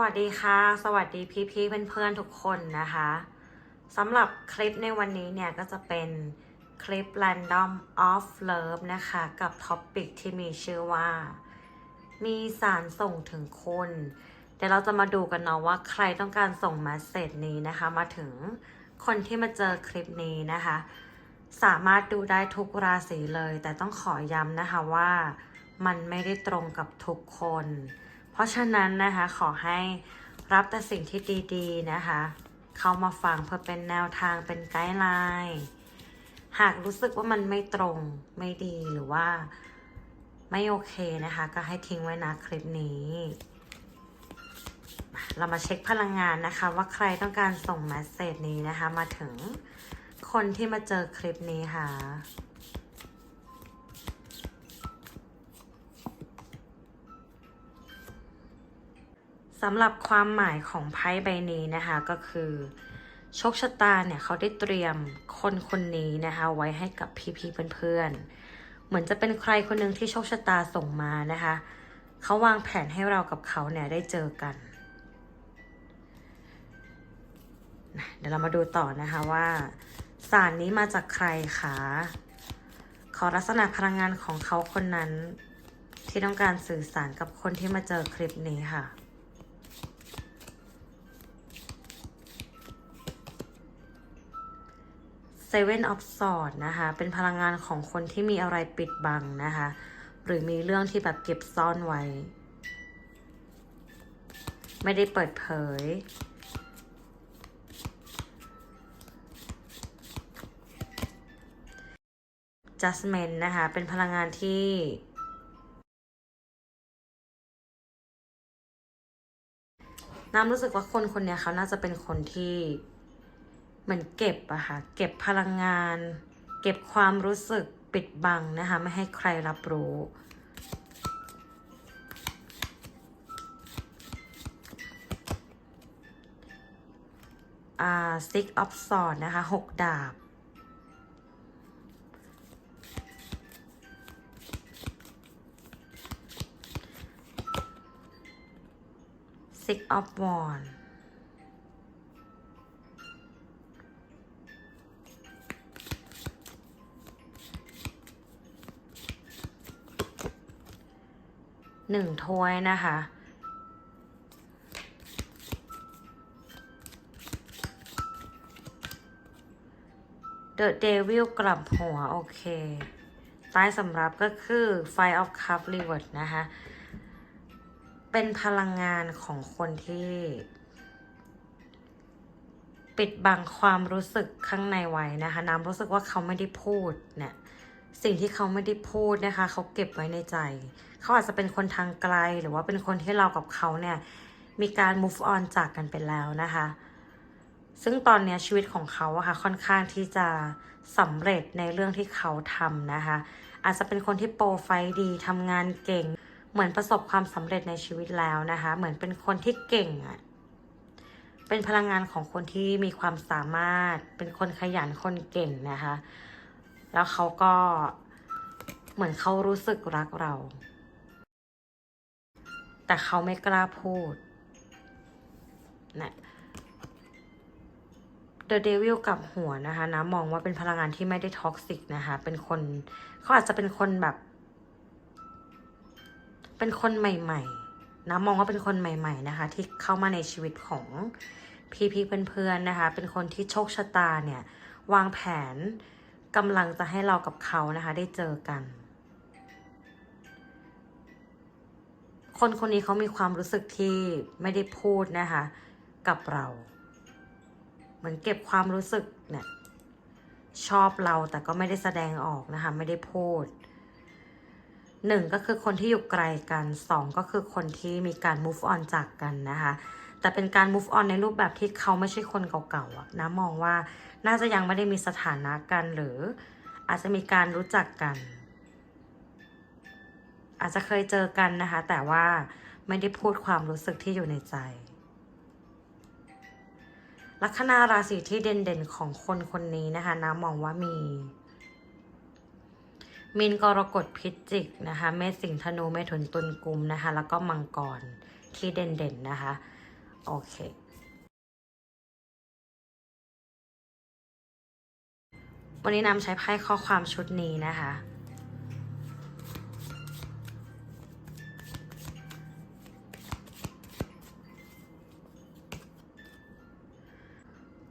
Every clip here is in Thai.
วัสดีค่ะ สวัสดีพี่พี่ๆเพื่อนๆทุกคนนะคะสำหรับคลิปในวันนี้เนี่ยก็จะเป็นคลิป Random of Love นะคะ กับท็อปปิกที่มีชื่อว่า มีสารส่งถึงคุณ เดี๋ยวเราจะมาดูกันเนาะว่าใครต้องการส่งมาสเซจนี้นะคะ มาถึงคนที่มาเจอคลิปนี้นะคะ สามารถดูได้ทุกราศีเลย แต่ต้องขอย้ำนะคะว่ามันไม่ได้ตรงกับทุกคน ราะฉะนั้นนะคะขอให้รับแต่สิ่งที่ดีๆนะคะ เข้ามาฟังเพื่อเป็นแนวทางเป็นไกด์ไลน์หากรู้สึกว่ามันไม่ตรงไม่ดีหรือว่าไม่โอเคนะคะ ก็ให้ทิ้งไว้นะคลิปนี้ เรามาเช็คพลังงานนะคะ ว่าใครต้องการส่งแมสเซจนี้นะคะ มาถึงคนที่มาเจอคลิปนี้ค่ะ สำหรับความหมายของไพ่ใบนี้นะคะก็คือโชคชะตาเนี่ยเขาได้เตรียมคนคนนี้นะคะ ไว้ให้กับพี่ๆเพื่อนๆ เหมือนจะเป็นใครคนหนึ่งที่โชคชะตาส่งมานะคะเขาวางแผนให้เรากับเขาเนี่ยได้เจอกันเดี๋ยวเรามาดูต่อนะคะว่าสารนี้มาจากใครคะขอลักษณะพลังงานของเขาคนนั้น ที่ต้องการสื่อสารกับคนที่มาเจอคลิปนี้ค่ะ Seven of Swords นะคะ เป็นพลังงานของคนที่มีอะไรปิดบังนะคะ หรือมีเรื่องที่แบบเก็บซ่อนไว้ ไม่ได้เปิดเผย Judgment นะคะ เป็นพลังงานที่น้ำรู้สึกว่าคนคนนี้เขาน่าจะเป็นคนที่ เหมือนเก็บอะค่ะ เก็บพลังงาน เก็บความรู้สึกปิดบังนะคะ ไม่ให้ใครรับรู้อ่า six of swords นะคะหกดาบ six of wands หนึ่งถ้วยนะคะ The Devil กลับหัว โอเค ใต้สำรับก็คือ Five of Cup Reverse นะคะ เป็นพลังงานของคนที่ ปิดบังความรู้สึกข้างในไว้นะคะ น้ำรู้สึกว่าเขาไม่ได้พูดเนี่ย สิ่งที่เขาไม่ได้พูดนะคะ เขาเก็บไว้ในใจ เขาอาจจะเป็นคนทางไกลหรือว่าเป็นคนที่เรากับเขาเนี่ย มีการ move on จากกันไปแล้วนะคะ ซึ่งตอนนี้ชีวิตของเขาอะค่ะค่อนข้างที่จะสำเร็จในเรื่องที่เขาทำนะคะ อาจจะเป็นคนที่โปรไฟล์ดีทำงานเก่ง เหมือนประสบความสำเร็จในชีวิตแล้วนะคะ เหมือนเป็นคนที่เก่งอะเป็นพลังงานของคนที่มีความสามารถ เป็นคนขยันคนเก่งนะคะ แล้วเขาก็เหมือนเขารู้สึกรักเรา แต่เขาไม่กล้าพูดนะ The Devil กับหัวนะคะนะมองว่าเป็นพลังงานที่ไม่ได้ท็อกซิกนะคะ เป็นคนเขาอาจจะเป็นคนแบบ เป็นคนใหม่ ๆ นะมองว่าเป็นคนใหม่ ๆ นะคะ ที่เข้ามาในชีวิตของพี่ๆเพื่อนๆนะคะ เป็นคนที่โชคชะตาเนี่ย วางแผน กำลังจะให้เรากับเขานะคะได้เจอกัน คนคนนี้เขามีความรู้สึกที่ไม่ได้พูดนะคะกับเรา เหมือนเก็บความรู้สึกเนี่ยชอบเราแต่ก็ไม่ได้แสดงออกนะคะไม่ได้พูดหนึ่งก็คือคนที่อยู่ไกลกันสองก็คือคนที่มีการ move on จากกันนะคะ แต่เป็นการ move on ในรูปแบบที่เขาไม่ใช่คนเก่าๆอะนะมองว่าน่าจะยังไม่ได้มีสถานะกันหรือ อาจจะมีการรู้จักกัน อาจจะเคยเจอกันนะคะ แต่ว่าไม่ได้พูดความรู้สึกที่อยู่ในใจ ลัคนาราศีที่เด่นๆของคนคนนี้นะคะนะมองว่ามีมีนกรกฎพิจิกนะคะเมษสิงธนูเมถุนตุลกุมนะคะ แล้วก็มังกรที่เด่นๆนะคะ โอเค วันนี้น้ำใช้ไพ่ข้อความชุดนี้นะคะ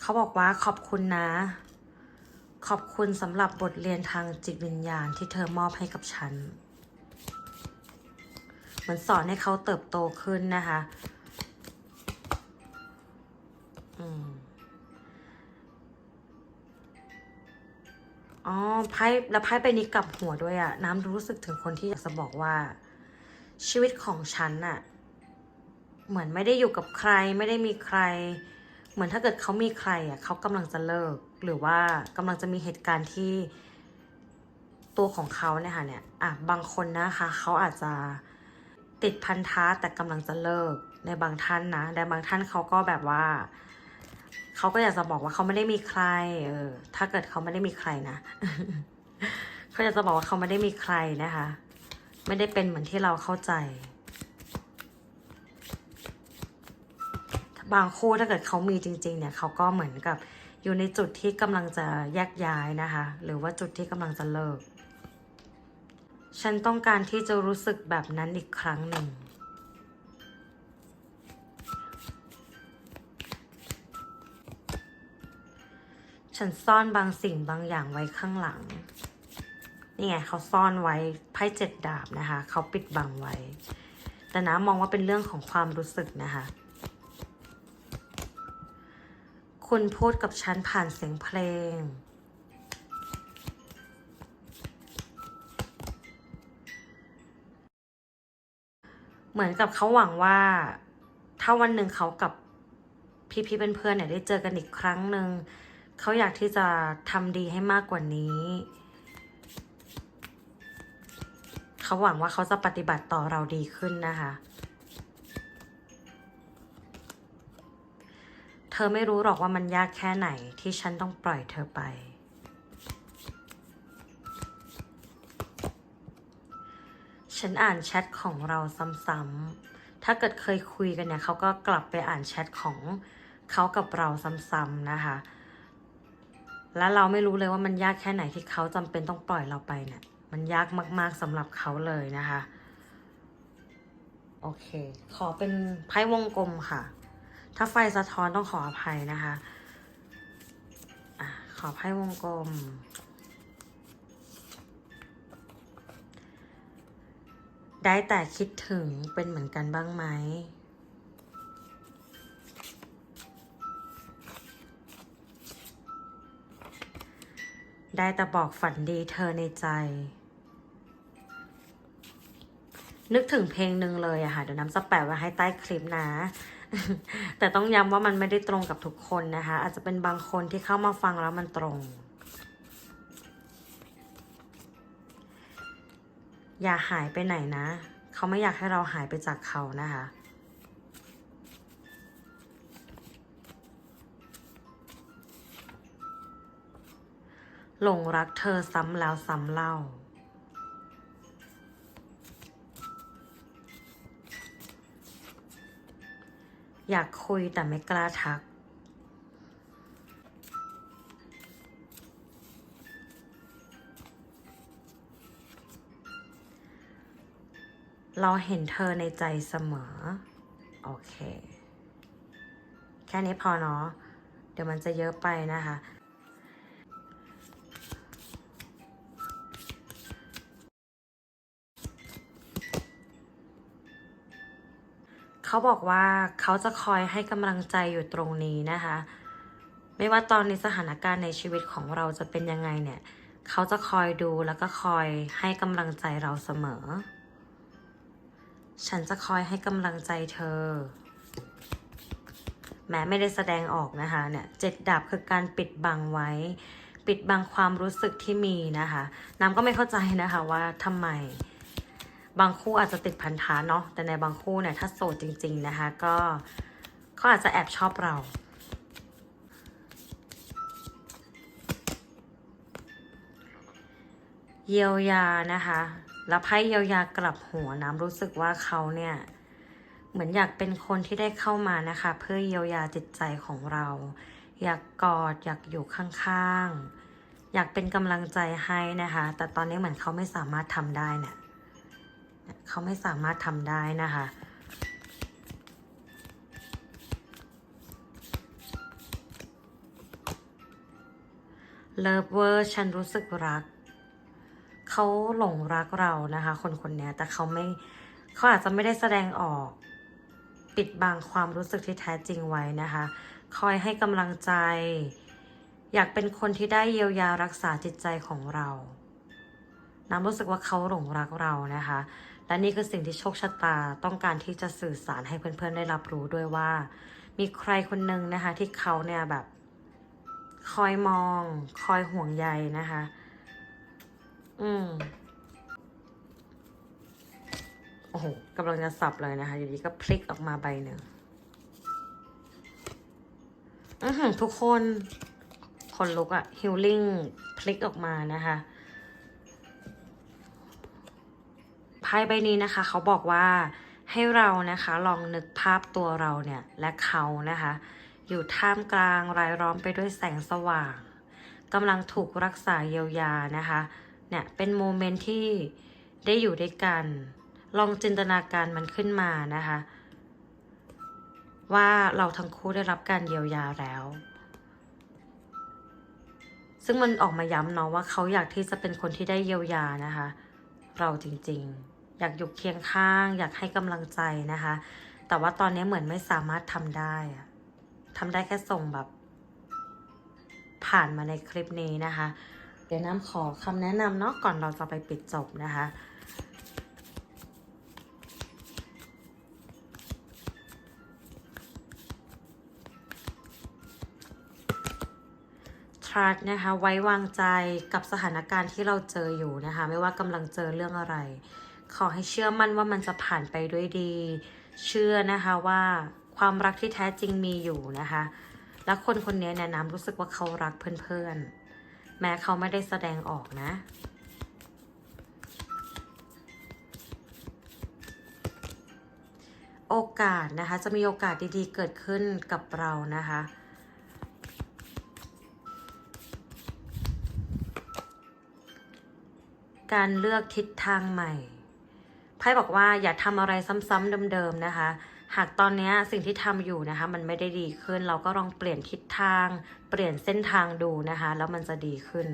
เขาบอกว่าขอบคุณนะ ขอบคุณสำหรับบทเรียนทางจิตวิญญาณที่เธอมอบให้กับฉัน เหมือนสอนให้เขาเติบโตขึ้นนะคะ อ๋อไพ่แล้วไพ่ใบนี้กลับหัวด้วยอะน้ำรู้สึกถึงคนที่อยากจะบอกว่า ชีวิตของฉันอะเหมือนไม่ได้อยู่กับใครไม่ได้มีใคร เหมือนถ้าเกิดเขามีใครอะเขากำลังจะเลิก หรือว่ากำลังจะมีเหตุการณ์ที่ตัวของเขาเนี่ยค่ะเนี่ยอะบางคนนะคะเขาอาจจะติดพันธะแต่กำลังจะเลิกในบางท่านนะแต่บางท่านเขาก็แบบว่า เขาก็อยากจะบอกว่าเขาไม่ได้มีใคร เออ ถ้าเกิดเขาไม่ได้มีใครนะเขาอยากจะบอกว่าเขาไม่ได้มีใครนะคะ ไม่ได้เป็นเหมือนที่เราเข้าใจ บางคู่ถ้าเกิดเขามีจริง ๆ เนี่ยเขาก็เหมือนกับอยู่ในจุดที่กำลังจะแยกย้ายนะคะ หรือว่าจุดที่กำลังจะเลิก ฉันต้องการที่จะรู้สึกแบบนั้นอีกครั้งหนึ่ง ฉันซ่อนบางสิ่งบางอย่างไว้ข้างหลัง นี่ไงเขาซ่อนไว้ไพ่เจ็ดดาบนะคะ เขาปิดบังไว้ แต่นะมองว่าเป็นเรื่องของความรู้สึกนะคะ คุณพูดกับฉันผ่านเสียงเพลงเหมือนกับเขาหวังว่า ถ้าวันหนึ่งเขากับพี่ๆเป็นเพื่อนเนี่ยได้เจอกันอีกครั้งหนึ่ง เขาอยากที่จะทำดีให้มากกว่านี้ เขาหวังว่าเขาจะปฏิบัติต่อเราดีขึ้นนะคะ เธอไม่รู้หรอกว่ามันยากแค่ไหนที่ฉันต้องปล่อยเธอไป ฉันอ่านแชทของเราซ้ำๆถ้าเกิดเคยคุยกันเนี่ยเขาก็กลับไปอ่านแชทของเขากับเราซ้ำๆนะคะ และเราไม่รู้เลยว่ามันยากแค่ไหนที่เขาจำเป็นต้องปล่อยเราไปเนี่ย มันยากมาก ๆสำหรับเขาเลยนะคะ โอเค ขอเป็นไพ่วงกลมค่ะ ถ้าไฟสะท้อนต้องขออภัยนะคะอะขอไพ่วงกลม ได้แต่คิดถึงเป็นเหมือนกันบ้างไหม ได้แต่บอกฝันดีเธอในใจ นึกถึงเพลงหนึ่งเลยอะค่ะ เดี๋ยวน้ำจะแปะไว้ให้ใต้คลิปนะ แต่ต้องย้ำว่ามันไม่ได้ตรงกับทุกคนนะคะ อาจจะเป็นบางคนที่เข้ามาฟังแล้วมันตรง อย่าหายไปไหนนะ เขาไม่อยากให้เราหายไปจากเขานะคะ หลงรักเธอซ้ำแล้วซ้ำเล่า อยากคุยแต่ไม่กล้าทัก เราเห็นเธอในใจเสมอ โอเค แค่นี้พอเนาะ เดี๋ยวมันจะเยอะไปนะคะ เขาบอกว่าเขาจะคอยให้กำลังใจอยู่ตรงนี้นะคะ ไม่ว่าตอนในสถานการณ์ในชีวิตของเราจะเป็นยังไงเนี่ย เขาจะคอยดูแล้วก็คอยให้กำลังใจเราเสมอ ฉันจะคอยให้กำลังใจเธอ แม้ไม่ได้แสดงออกนะคะเนี่ยเจ็ดดาบคือการปิดบังไว้ ปิดบังความรู้สึกที่มีนะคะ น้ำก็ไม่เข้าใจนะคะว่าทำไม บางคู่อาจจะติดพันธะเนาะแต่ในบางคู่เนี่ยถ้าโสดจริง ๆนะคะ ก็เขาอาจจะแอบชอบเราเยียวยานะคะแล้วไพ่เยียวยากลับหัวน้ำรู้สึกว่าเขาเนี่ยเหมือนอยากเป็นคนที่ได้เข้ามานะคะ เพื่อเยียวยาจิตใจของเรา อยากกอดอยากอยู่ข้างๆ อยากเป็นกำลังใจให้นะคะ แต่ตอนนี้เหมือนเขาไม่สามารถทำได้เนี่ย เขาไม่สามารถทำได้นะคะเลิฟเวอร์ฉันรู้สึกรัก เขาหลงรักเรานะคะ คนคนนี้แต่เขาไม่เขาอาจจะไม่ได้แสดงออก ปิดบังความรู้สึกที่แท้จริงไว้นะคะ คอยให้กำลังใจ อยากเป็นคนที่ได้เยียวยารักษาจิตใจของเรา น้ำรู้สึกว่าเขาหลงรักเรานะคะ และนี่คือสิ่งที่โชคชะตาต้องการที่จะสื่อสารให้เพื่อนๆได้รับรู้ด้วยว่า มีใครคนหนึ่งนะคะ ที่เขาเนี่ยแบบ คอยมอง คอยห่วงใยนะคะ อืมโอ้โหกำลังจะสับเลยนะคะ อยู่ดีก็พลิกออกมาใบหนึ่งอือหือทุกคนคนลุกอะฮิลลิ่งพลิกออกมานะคะ พ่ใบนี้นะคะ เขาบอกว่าให้เรานะคะลองนึกภาพตัวเราเนี่ยและเขานะคะ อยู่ท่ามกลางรายล้อมไปด้วยแสงสว่างกำลังถูกรักษาเยียวยานะคะเนี่ยเป็นโมเมนต์ที่ได้อยู่ด้วยกัน ลองจินตนาการมันขึ้นมานะคะ ว่าเราทั้งคู่ได้รับการเยียวยาแล้ว ซึ่งมันออกมาย้ำเนาะว่าเขาอยากที่จะเป็นคนที่ได้เยียวยานะคะ เราจริงๆ อยากอยู่เคียงข้าง อยากให้กำลังใจนะคะ แต่ว่าตอนนี้เหมือนไม่สามารถทำได้อะทำได้แค่ส่งแบบ ผ่านมาในคลิปนี้นะคะ เดี๋ยวน้ำขอคำแนะนำเนาะก่อนเราจะไปปิดจบนะคะ trust นะคะไว้วางใจกับสถานการณ์ที่เราเจออยู่นะคะ ไม่ว่ากำลังเจอเรื่องอะไร ขอให้เชื่อมั่นว่ามันจะผ่านไปด้วยดี เชื่อนะคะว่าความรักที่แท้จริงมีอยู่นะคะ และคนคนนี้เนี่ยน้ำรู้สึกว่าเขารักเพื่อนๆ แม้เขาไม่ได้แสดงออกนะโอกาสนะคะจะมีโอกาสดีๆเกิดขึ้นกับเรานะคะ การเลือกทิศทางใหม่ ไพ่บอกว่าอย่าทำอะไรซ้ำๆเดิมๆนะคะ หากตอนนี้สิ่งที่ทำอยู่นะคะ มันไม่ได้ดีขึ้น เราก็ลองเปลี่ยนทิศทาง เปลี่ยนเส้นทางดูนะคะ แล้วมันจะดีขึ้น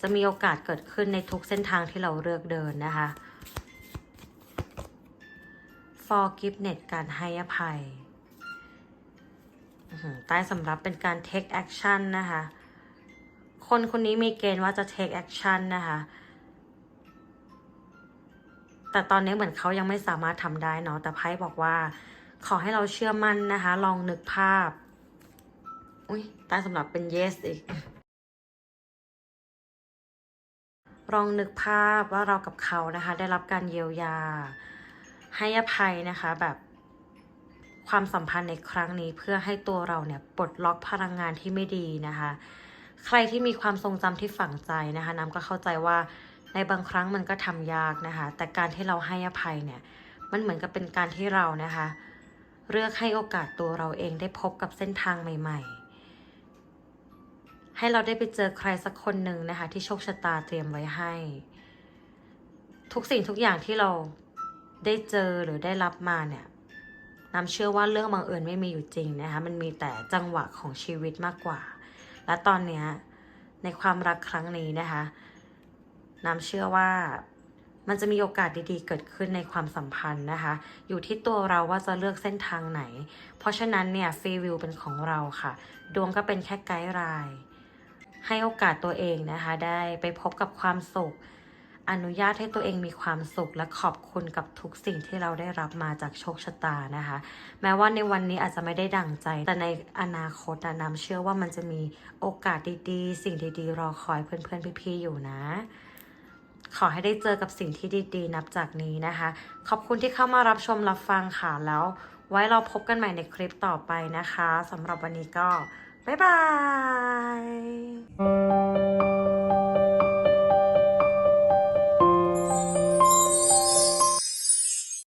จะมีโอกาสเกิดขึ้นในทุกเส้นทางที่เราเลือกเดินนะคะ forgiveness การให้อภัยใต้สำรับเป็นการ take action นะคะ คนคนนี้มีเกณฑ์ว่าจะ take action นะคะ แต่ตอนนี้เหมือนเขายังไม่สามารถทำได้เนาะแต่ไพ่บอกว่า ขอให้เราเชื่อมั่นนะคะ ลองนึกภาพ อุ้ยต้สำหรับเป็น yes อีกลองนึกภาพว่าเรากับเขานะคะ ได้รับการเยียวยา ให้อภัยนะคะแบบความสัมพันธ์ในครั้งนี้เพื่อให้ตัวเราเนี่ยปลดล็อกพลังงานที่ไม่ดีนะคะ ใครที่มีความทรงจำที่ฝังใจนะคะน้ำก็เข้าใจว่า ในบางครั้งมันก็ทำยากนะคะ แต่การที่เราให้อภัยเนี่ย มันเหมือนกับเป็นการที่เรานะคะ เลือกให้โอกาสตัวเราเองได้พบกับเส้นทางใหม่ ๆ ให้เราได้ไปเจอใครสักคนหนึ่งนะคะ ที่โชคชะตาเตรียมไว้ให้ ทุกสิ่งทุกอย่างที่เราได้เจอหรือได้รับมาเนี่ยน้ำเชื่อว่าเรื่องบังเอิญไม่มีอยู่จริงนะคะ มันมีแต่จังหวะของชีวิตมากกว่า และตอนเนี้ยในความรักครั้งนี้นะคะ น้ำเชื่อว่ามันจะมีโอกาสดีๆ เกิดขึ้นในความสัมพันธ์นะคะ อยู่ที่ตัวเราว่าจะเลือกเส้นทางไหน เพราะฉะนั้นเนี่ยฟรีวิวเป็นของเราค่ะ ดวงก็เป็นแค่ไกด์ไลน์ให้โอกาสตัวเองนะคะ ได้ไปพบกับความสุข อนุญาตให้ตัวเองมีความสุขและขอบคุณกับทุกสิ่งที่เราได้รับมาจากโชคชะตานะคะ แม้ว่าในวันนี้อาจจะไม่ได้ดั่งใจ แต่ในอนาคตอะน้ำเชื่อว่ามันจะมีโอกาสดีๆ สิ่งดีๆ รอคอยเพื่อนๆพี่ๆอยู่นะ ขอให้ได้เจอกับสิ่งที่ดีๆ นับจากนี้นะคะ ขอบคุณที่เข้ามารับชมรับฟังค่ะแล้ว ไว้เราพบกันใหม่ในคลิปต่อไปนะคะสำหรับวันนี้ก็ บ๊ายบาย